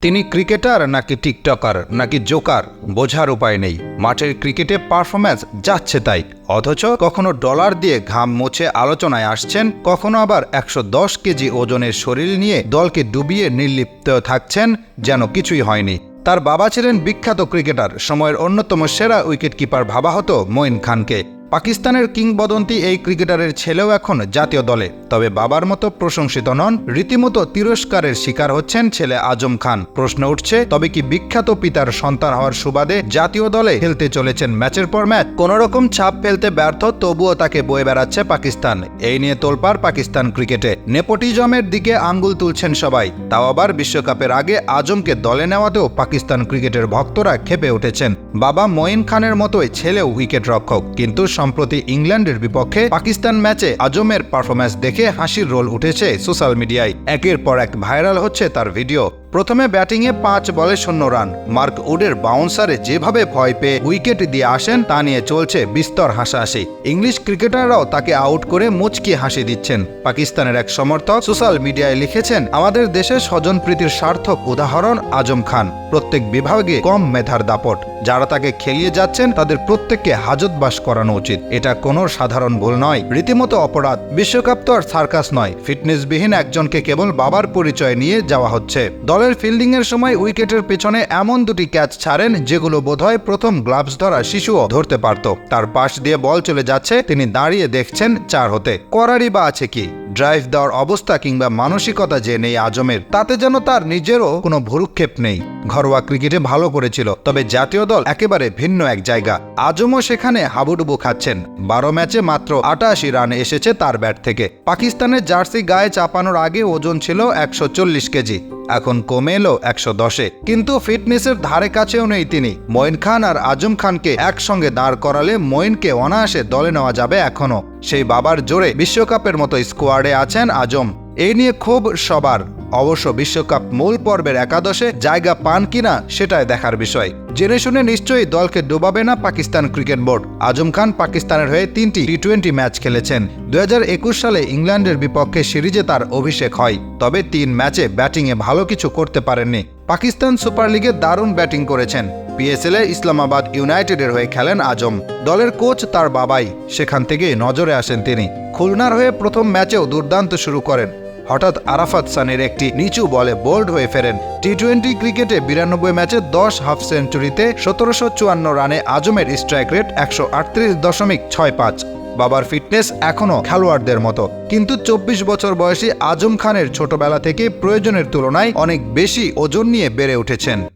তিনি ক্রিকেটার নাকি টিকটকার, নাকি জোকার? বোঝার উপায় নেই। মাঠের ক্রিকেটে পারফরম্যান্স যাচ্ছে তাই। অথচ কখনো ডলার দিয়ে ঘাম মুছে আলোচনায় আসছেন, কখনো আবার একশো দশ কেজি ওজনের শরীর নিয়ে দলকে ডুবিয়ে নির্লিপ্ত থাকছেন, যেন কিছুই হয়নি। তার বাবা ছিলেন বিখ্যাত ক্রিকেটার। সময়ের অন্যতম সেরা উইকেটকিপার ভাবা হতো মঈন খানকে। পাকিস্তানের কিংবদন্তি এই ক্রিকেটারের ছেলেও এখন জাতীয় দলে, তবে বাবার মতো প্রশংসিত নন। রীতিমতো তিরস্কারের শিকার হচ্ছেন ছেলে আজম খান। প্রশ্ন উঠছে, তবে কি বিখ্যাত পিতার সন্তান হওয়ার সুবাদে জাতীয় দলে খেলতে চলেছেন ম্যাচের পর ম্যাচ? কোন রকম ছাপ ফেলতে ব্যর্থ, তবুও তাকে বয়ে বেড়াচ্ছে পাকিস্তান। এই নিয়ে তোলপার পাকিস্তান ক্রিকেটে। নেপোটিজমের দিকে আঙ্গুল তুলছেন সবাই, তাও আবার বিশ্বকাপের আগে আজমকে দলে নেওয়াতেও পাকিস্তান ক্রিকেটের ভক্তরা খেপে উঠেছেন। বাবা মঈন খানের মতোই ছেলেও উইকেট রক্ষক কিন্তু সম্প্রতি ইংল্যান্ডের বিপক্ষে পাকিস্তান ম্যাচে আজমের পারফরম্যান্স দেখে হাসির রোল উঠেছে সোশ্যাল মিডিয়ায়। একের পর এক ভাইরাল হচ্ছে তার ভিডিও। প্রথমে ব্যাটিংয়ে পাঁচ বলে শূন্য রান। মার্ক উডের বাউন্সারে যেভাবে ভয় পেয়ে উইকেট দিয়ে আসেন, তা নিয়ে চলছে বিস্তর হাসাহাসি। ইংলিশ ক্রিকেটাররাও তাকে আউট করে মুচকি হাসি দিচ্ছেন। পাকিস্তানের এক সমর্থক সোশ্যাল মিডিয়ায় লিখেছেন, আমাদের দেশে স্বজনপ্রীতির সার্থক উদাহরণ আজম খান। প্রত্যেক বিভাগে কম মেধার দাপট। যারা তাকে খেলিয়ে যাচ্ছেন, তাদের প্রত্যেককে হাজতবাস করানো উচিত। এটা কোনো সাধারণ ভুল নয়। রীতিমতো অপরাধ। বিশ্বকাপ তো আর সার্কাস নয়। ফিটনেসবিহীন একজনকে কেবল বাবার পরিচয় নিয়ে যাওয়া হচ্ছে। দলের ফিল্ডিং ফিল্ডিংয়ের সময় উইকেটের পেছনে এমন দুটি ক্যাচ ছাড়েন যেগুলো বোধহয় প্রথম গ্লাভস ধরা শিশুও ধরতে পারত। তার পাশ দিয়ে বল চলে যাচ্ছে, তিনি দাঁড়িয়ে দেখছেন চার হতে। করারই বা আছে কি? ড্রাইভ দেওয়ার অবস্থা কিংবা মানসিকতা যে নেই আজমের, তাতে যেন তার নিজেরও কোনো ভুরুক্ষেপ নেই। ঘরোয়া ক্রিকেটে ভালো করেছিল, তবে জাতীয় দল একেবারে ভিন্ন এক জায়গা। আজমও সেখানে হাবুডুবু খাচ্ছেন। বারো ম্যাচে মাত্র আটাশি রান এসেছে তার ব্যাট থেকে। পাকিস্তানের জার্সি গায়ে চাপানোর আগে ওজন ছিল একশো চল্লিশ কেজি, এখন কমে এলো একশো দশে। কিন্তু ফিটনেসের ধারে কাছেও নেই তিনি। মঈন খান আর আজম খানকে একসঙ্গে দাঁড় করালে মঈনকে অনায়াসে দলে নেওয়া যাবে এখনও। সেই বাবার জোরে বিশ্বকাপের মতো স্কোয়াডে আছেন আজম। এই নিয়ে খুব সবার। অবশ্য বিশ্বকাপ মূল পর্বের একাদশে জায়গা পান কিনা সেটাই দেখার বিষয়। জেনে শুনে নিশ্চয়ই দলকে ডোবাবে না পাকিস্তান ক্রিকেট বোর্ড। আজম খান পাকিস্তানের হয়ে তিনটি টি টোয়েন্টি ম্যাচ খেলেছেন। দুই হাজার একুশ সালে ইংল্যান্ডের বিপক্ষে সিরিজে তার অভিষেক হয়। তবে তিন ম্যাচে ব্যাটিংয়ে ভালো কিছু করতে পারেননি। পাকিস্তান সুপার লিগে দারুণ ব্যাটিং করেছেন। পিএসএলে ইসলামাবাদ ইউনাইটেডের হয়ে খেলেন আজম। দলের কোচ তার বাবাই। সেখান থেকে নজরে আসেন তিনি। খুলনার হয়ে প্রথম ম্যাচেও দুর্দান্ত শুরু করেন। হঠাৎ আরাফাত সানের একটি নিচু বলে বোল্ড হয়ে ফেরেন। টি টোয়েন্টি ক্রিকেটে বিরানব্বই ম্যাচে দশ হাফ সেঞ্চুরিতে সতেরোশো চুয়ান্ন রানে আজমের স্ট্রাইক রেট একশো আটত্রিশ দশমিক ছয় পাঁচ। বাবার ফিটনেস এখনও খেলোয়াড়দের মতো। কিন্তু চব্বিশ বছর বয়সী আজম খানের ছোটবেলা থেকে প্রয়োজনের তুলনায় অনেক বেশি ওজন নিয়ে বেড়ে উঠেছেন।